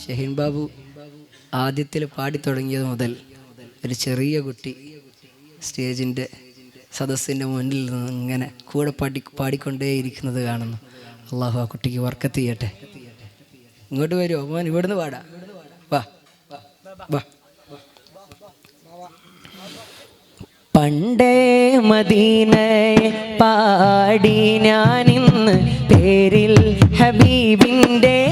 ഷഹീൻ ബാബു ആദ്യത്തിൽ പാടി തുടങ്ങിയത് മുതൽ ഒരു ചെറിയ കുട്ടി സ്റ്റേജിന്റെ സദസ്സിന്റെ മുന്നിൽ നിന്ന് ഇങ്ങനെ കൂടെ പാടി പാടിക്കൊണ്ടേയിരിക്കുന്നത് കാണുന്നു. അള്ളാഹു ആ കുട്ടിക്ക് വർക്കത്ത് ചെയ്യട്ടെ. ഇങ്ങോട്ട് വരുമോ മോൻ ഇവിടുന്ന് പാടാ. വാ. വാ. പണ്ടേ മദീനയെ പാടി ഞാനിന്ന് പേരിൽ ഹബീബിന്റെ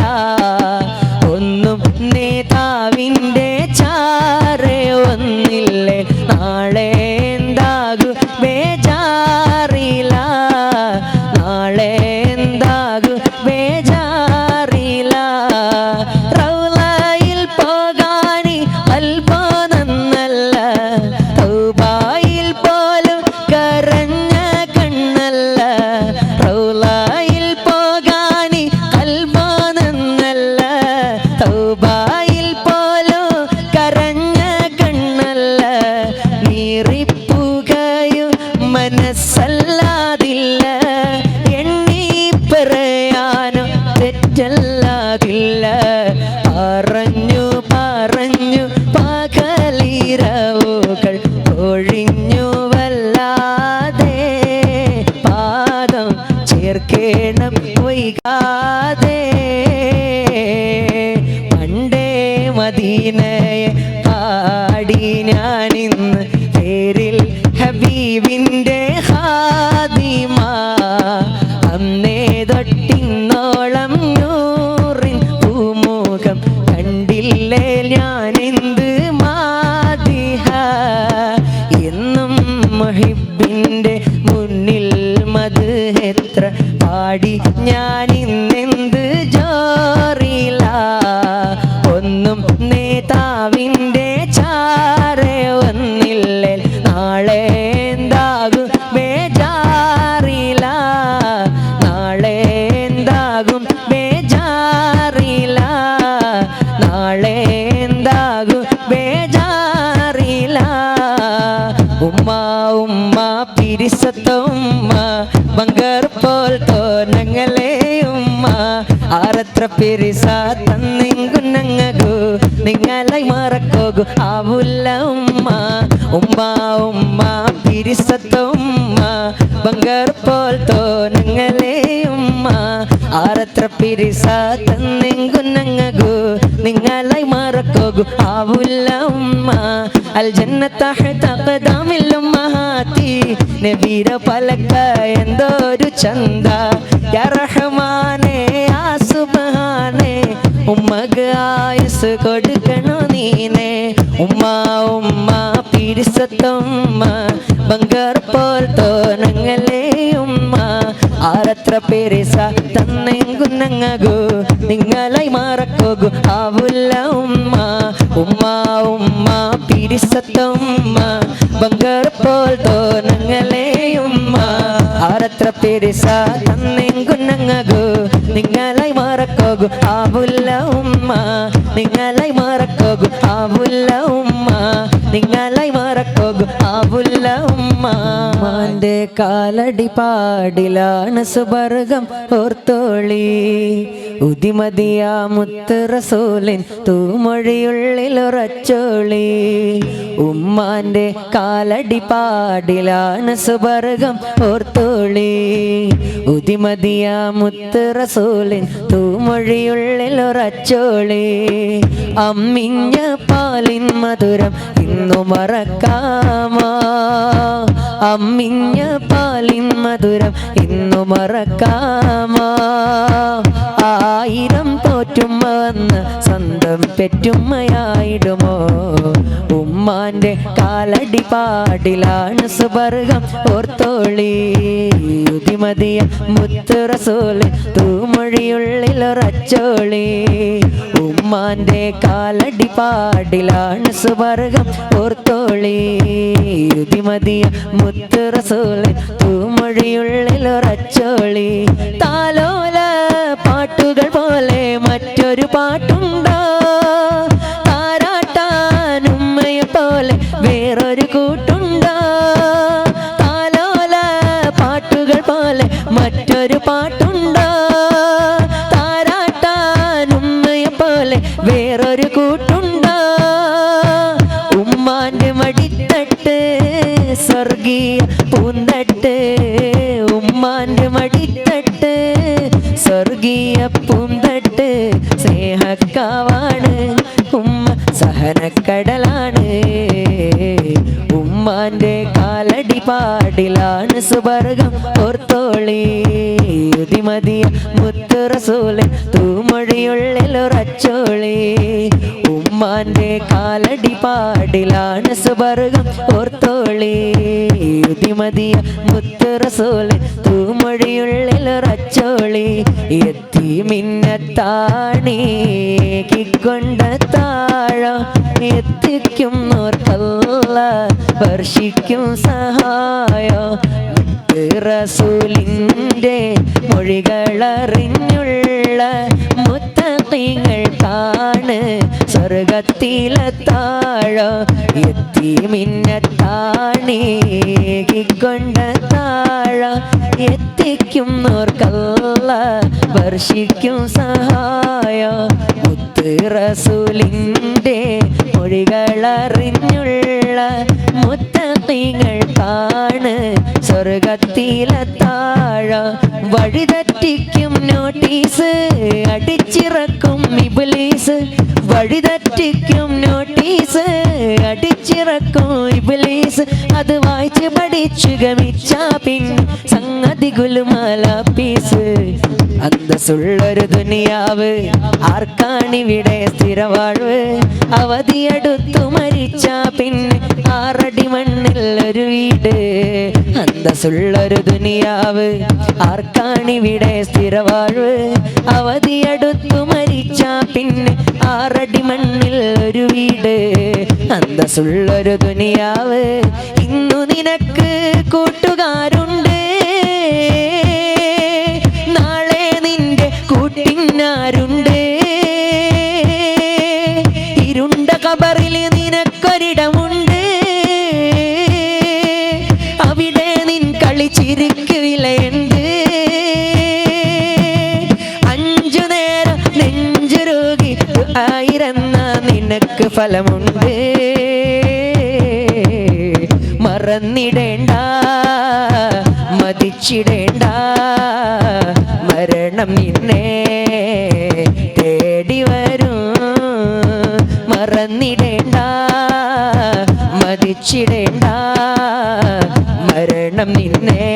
തെറ്റല്ലാതില്ല പറഞ്ഞു പറഞ്ഞു പകലിരവുകൾ ഒഴിഞ്ഞു വല്ലാതെ. പാദം ചേർക്കേണം വൈകാതെ പണ്ടേ മദീനയെ ആരത്ര പിരിസ തന്നിങ്ങുന്നങ്ങു നിങ്ങളെ മറക്കോകു. ആവുല്ല ഉമ്മ ഉമ്മ ഉമ്മ പിരിസത്ത ഉമ്മ. ബങ്കർ പോൽ നിങ്ങളെ ഉമ്മ. ആരത്ര പിരിസ തന്നിങ്ങുന്നങ്ങു നിങ്ങളായി മറക്കോകു. ആവുല്ല ഉമ്മ അൽ ജന്നത്ത മഹാത്തി നബീര പലക്ക എന്തോരു ചന്ത. യാ റഹ്മാനേ യാ സുബ്ഹാനേ. ഉമ്മക്ക് ആയുസ് കൊടുക്കണോ നീനെ? ഉമ്മ ഉമ്മ പിരിസത്തുമ്മ. തോന്നങ്ങളെ ഉമ്മ ആരത്ര പേരിസ തന്നെങ്കുന്നങ്ങു നിങ്ങളായി മാറക്കോകു. ആവുല്ല ഉമ്മ ഉമ്മ ഉമ്മ പിരിസത്തുമ്മ ബങ്കർ പോൽ തോന്നങ്ങളെ ഉമ്മ. ആരത്ര പേരിസ തന്നെങ്കുന്നങ്ങു നിങ്ങളായി മാറക്കോകു. ആവുല്ല ഉമ്മ നിങ്ങളായി മാറക്കോകു. ആവുല്ല ഉമ്മ നിങ്ങളെ മറക്കോകു ആവുല്ല ഉമ്മ കാലടി പാടിലാണ് സുബർഗം ഓർത്തോളി. ഉദിമതിയ മുത്ത് റസൂലിൻ തൂമൊഴിയുള്ളിൽ ഉറച്ചോളി. ഉമ്മാന്റെ കാലടി പാടിലാണ് സുബർഗം ഓർത്തോളി. ഉദിമതിയ മുത്ത് റസൂലിൻ തൂമൊഴിയുള്ളിൽ ഉറച്ചോളി. അമ്മിഞ്ഞ പാലിൻ മധുരം മറക്കാമോ? അമ്മിഞ്ഞ പാലിൻ മധുരം ഇന്നു മറക്കാമാ? ആയിരം തോറ്റുമ്മ വന്ന് സ്വന്തം പെറ്റുമ്മയായിടുമോ? ഉമ്മാന്റെ കാലടി പാടിലാണ് സുബർഗം ഓർത്തോളി. ഉതിമതിയ മുത്തുറസോളി റസൂൽ തൂമൊഴി തൂമൊഴിയുള്ളിലൊറച്ചോളി ഉമ്മാന്റെ കാലടി പാടിലാണ് സുവർഗം ഓർത്തോളി. യുതിമതിയ മുത്ത് റസൂൽ തൂമൊഴിയുള്ളിലൊറച്ചോളി താലോല പാട്ടുകൾ പോലെ മറ്റൊരു പാട്ടുണ്ടോ? താരാട്ടാനുമ്മയെ പോലെ വേറൊരു കൂട്ടുണ്ടോ? താലോല പാട്ടുകൾ പോലെ മറ്റൊരു പാട്ടുണ്ടോ? സ്വർഗീയ പൂന്തട്ട് ഉമ്മാന്റെ മടിത്തട്ട്. സ്വർഗീയ പൂന്തട്ട് സ്നേഹക്കാവാണ് ഉമ്മ. സഹനക്കടലാണ്. ഉമ്മാന്റെ കാലടി പാടിലാണ് സുവർഗം ഓർത്തോളി. യുതിമതിയ മുത്ത് റസൂൽ തൂമൊഴിയുള്ളിലൊറച്ചോളി ഉമ്മാന്റെ കാലടി പാടിലാണ് സുവർഗം ഓർത്തോളി. യുതിമതിയ മുത്ത് റസൂൽ തൂമൊഴിയുള്ളിലൊറച്ചോളി എത്തി മിന്നത്താണി കിക്കൊണ്ട താഴ എത്തിക്കുന്നോർക്കല്ല വർഷിക്കും സഹായോ. റസൂലിന്റെ മൊഴികളറിഞ്ഞുള്ള മുത്തങ്ങൾ കാണ് സ്വർഗത്തിലെ താഴ. എത്തി മിന്നത്താണി താഴ. എത്തിക്കും നോർക്കല്ല വർഷിക്കും സഹായം. മുത്ത് റസൂലിന്റെ മൊഴികളറിഞ്ഞുള്ള മുത്തങ്ങൾ കാണ്. സ്വർഗത്തിലെ താഴ വഴിതെറ്റിക്കും നോട്ടീസ്. അടിച്ചിറക്കും ഇബിലീസ്. വഴിതെറ്റിക്കും നോട്ടീസ്. അടിച്ചിറക്കും ഇബിലീസ്. അത് വായിച്ച് പഠിച്ചു ഗമിച്ചാ പിൻ. സംഗതി ഗുലുമാല പീസ്. അന്തസ്സുള്ളൊരു ദുനിയാവ് ആർക്കാണിവിടെ സ്ഥിരവാഴ്വ്? അവധിയെടുത്തു മരിച്ച പിന്നെ ആറടി മണ്ണിൽ ഒരു വീട്. അന്തസ്സുള്ളൊരു ദുനിയാവ് ആർക്കാണിവിടെ സ്ഥിരവാഴ്വ്? അവധിയെടുത്തു മരിച്ച പിന്നെ ആറടി മണ്ണിൽ ഒരു വീട്. അന്തസ്സുള്ളൊരു ദുനിയാവ് ഇന്നു നിനക്ക് കൂട്ടുകാരുണ്ട്. നിനക്ക് ഫലമുണ്ട്. മറന്നിടേണ്ട മതിച്ചിടേണ്ട മരണം നിന്നെ തേടി വരും. മറന്നിടേണ്ട മതിച്ചിടേണ്ട മരണം നിന്നെ